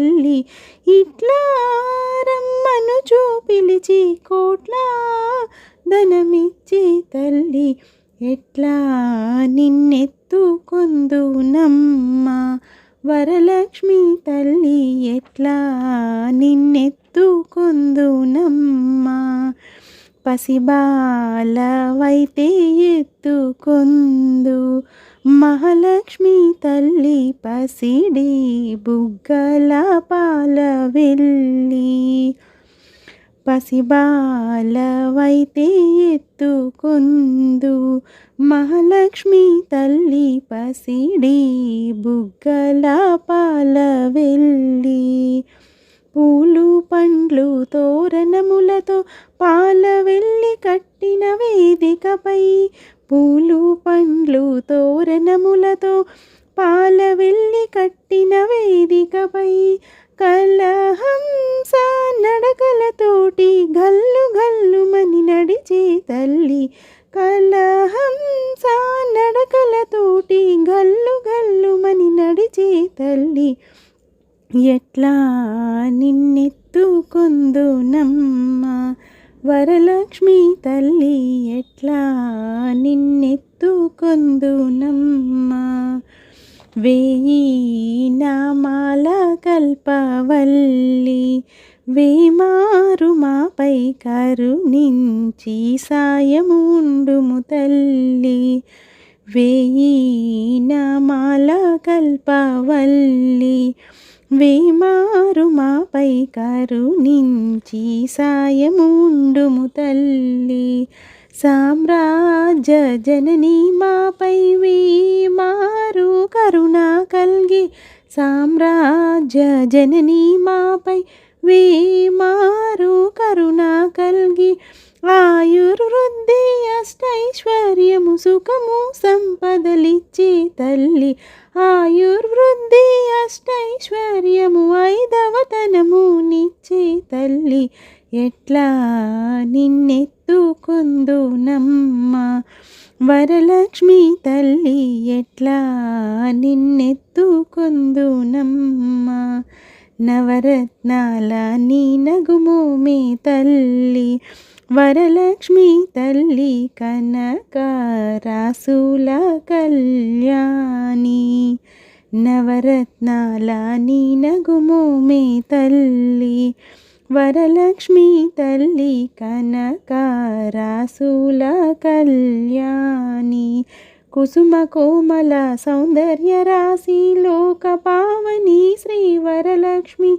తల్లి ఇట్లా రమ్మను చూపిలిచి కోట్ల ధనమిచ్చే తల్లి. ఎట్లా నిన్నెత్తుకుందునమ్మా వరలక్ష్మి తల్లి. ఎట్లా నిన్నెత్తుకొందునమ్మ పసిబాలవైతే ఎత్తుకొందు మహాలక్ష్మి తల్లి పసిడి బుగ్గల పాల వెళ్ళి పసిబాలవైతే ఎత్తుకుందు. మహాలక్ష్మి తల్లి పసిడి బుగ్గల పాల వెళ్ళి పూలు పండ్లు తోరణములతో పాల వెళ్ళి కట్టిన వేదికపై పూలు పండ్లు తోరణములతో పాల వెళ్ళి కట్టిన వేదికపై కలహంస నడకలతోటి గల్లు గల్లుమని నడిచే తల్లి కల నడకలతోటి గల్లు గల్లుమని నడిచే తల్లి ఎట్లా నిన్నెత్తుకొందునమ్మ? వరలక్ష్మి తల్లి ఎట్లా నిన్నెత్తుకొందునమ్మ? వేయి నామాల కల్పవల్లి వేమారు మాపై కరుణించి సాయముండుము తల్లి. వేయి నామాల కల్పవల్లి వేమారు మాపై కరుణించి సాయముండుము తల్లి. సామ్రాజ్య జనని మాపై వేమారు కరుణ కల్గి. సామ్రాజ్య జనని మాపై వేమారు కరుణ కల్గి. ఆయుర్వృద్ధి అష్టైశ్వర్యము సుఖము సంపద తల్లి ఆయుర్వృద్ధి అష్టైశ్వర్యము ఐదవతనము నిచ్చే తల్లి. ఎట్లా నిన్నెత్తుకొందునమ్మ? వరలక్ష్మి తల్లి ఎట్లా నిన్నెత్తుకొందునమ్మ? నవరత్నాల నీ నగుమోమే తల్లి వరలక్ష్మి తల్లి కనక రాసుల కళ్యాణి నవరత్నాల నీ నగుమోమే తల్లి. వరలక్ష్మి తల్లి కనక రాసుల కళ్యాణి కుసుమ కోమల సౌందర్య రాశి లోక పావని శ్రీ వరలక్ష్మి